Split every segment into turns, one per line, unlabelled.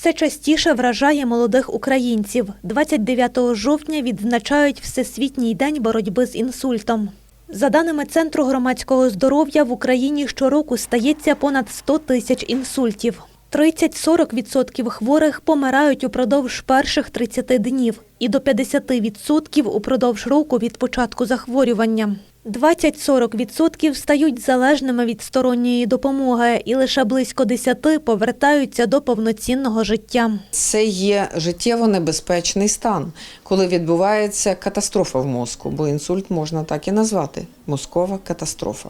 Все частіше вражає молодих українців. 29 жовтня відзначають Всесвітній день боротьби з інсультом. За даними Центру громадського здоров'я, в Україні щороку стається понад 100 тисяч інсультів. 30-40% хворих помирають упродовж перших 30 днів і до 50% упродовж року від початку захворювання. 20-40% стають залежними від сторонньої допомоги і лише близько 10 повертаються до повноцінного життя.
Це є життєво небезпечний стан, коли відбувається катастрофа в мозку, бо інсульт можна так і назвати мозкова катастрофа.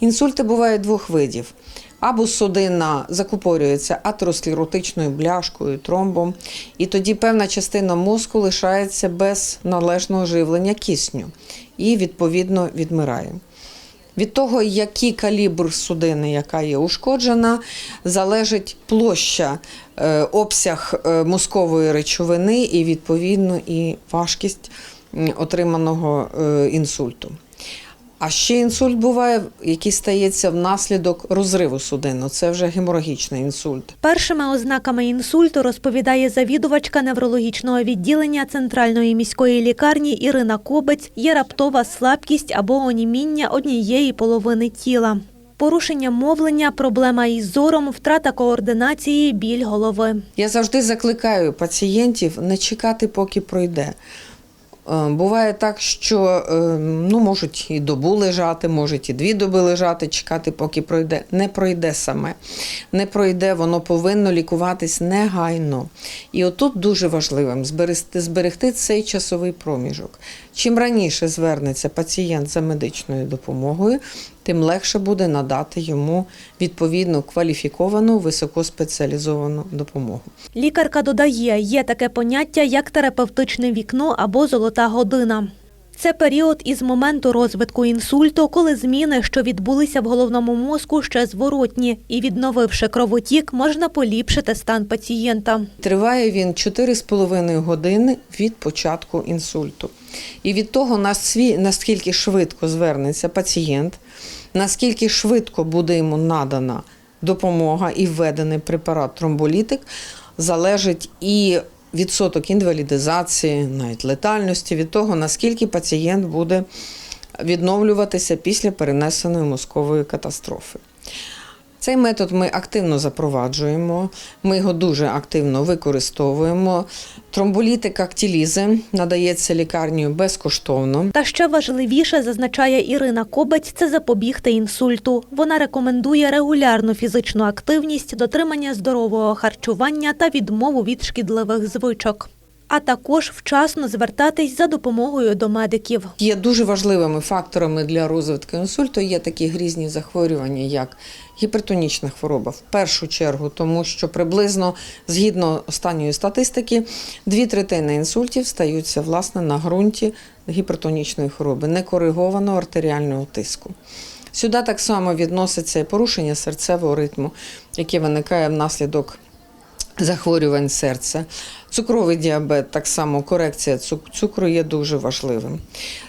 Інсульти бувають двох видів. Або судина закупорюється атеросклеротичною бляшкою, тромбом, і тоді певна частина мозку лишається без належного живлення кисню і, відповідно, відмирає. Від того, який калібр судини, яка є ушкоджена, залежить площа, е, обсяг е, мозкової речовини і, відповідно, і важкість отриманого е, інсульту. А ще інсульт буває, який стається внаслідок розриву судин. Це вже геморагічний інсульт.
Першими ознаками інсульту розповідає завідувачка неврологічного відділення Центральної міської лікарні Ірина Кобець є раптова слабкість або оніміння однієї половини тіла. Порушення мовлення, проблема із зором, втрата координації, біль голови.
Я завжди закликаю пацієнтів не чекати, поки пройде. Е, Буває так, що е, ну, можуть і добу лежати, можуть і дві доби лежати, чекати, поки пройде. Не пройде саме. Не пройде, воно повинно лікуватись негайно. І отут дуже важливим зберегти, зберегти цей часовий проміжок. Чим раніше звернеться пацієнт за медичною допомогою, тим легше буде надати йому відповідну кваліфіковану високоспеціалізовану допомогу.
Лікарка додає, є таке поняття, як терапевтичне вікно або золота година. Це період із моменту розвитку інсульту, коли зміни, що відбулися в головному мозку, ще зворотні, і відновивши кровотік, можна поліпшити стан пацієнта.
Триває він 4,5 години від початку інсульту. І від того, наскільки швидко звернеться пацієнт, наскільки швидко буде йому надана допомога і введений препарат тромболітик, залежить і відсоток інвалідизації, навіть летальності, від того, наскільки пацієнт буде відновлюватися після перенесеної мозкової катастрофи. Цей метод ми активно запроваджуємо, ми його дуже активно використовуємо. Тромболітик актілізи надається лікарнею безкоштовно.
Та ще важливіше, зазначає Ірина Кобець, це запобігти інсульту. Вона рекомендує регулярну фізичну активність, дотримання здорового харчування та відмову від шкідливих звичок. А також вчасно звертатись за допомогою до медиків.
Є дуже важливими факторами для розвитку інсульту. Є такі грізні захворювання, як гіпертонічна хвороба, в першу чергу, тому що приблизно згідно останньої статистики, дві третини інсультів стаються власне на ґрунті гіпертонічної хвороби, некоригованого артеріального тиску. Сюди так само відноситься і порушення серцевого ритму, яке виникає внаслідок захворювань серця. Цукровий діабет, так само корекція цукру є дуже важливим.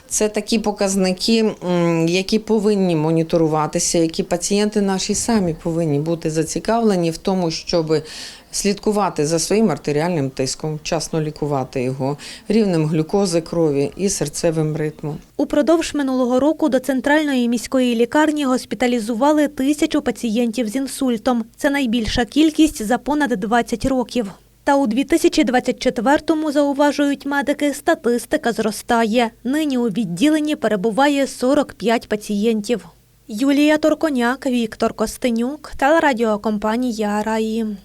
Це такі показники, які повинні моніторуватися, які пацієнти наші самі повинні бути зацікавлені в тому, щоб слідкувати за своїм артеріальним тиском, вчасно лікувати його, рівнем глюкози крові і серцевим ритмом.
Упродовж минулого року до центральної міської лікарні госпіталізували тисячу пацієнтів з інсультом. Це найбільша кількість за понад 20 років. Та у 2024-му, зауважують медики, статистика зростає. Нині у відділенні перебуває 45 пацієнтів. Юлія Торконяк, Віктор Костенюк, телерадіокомпанія Раї.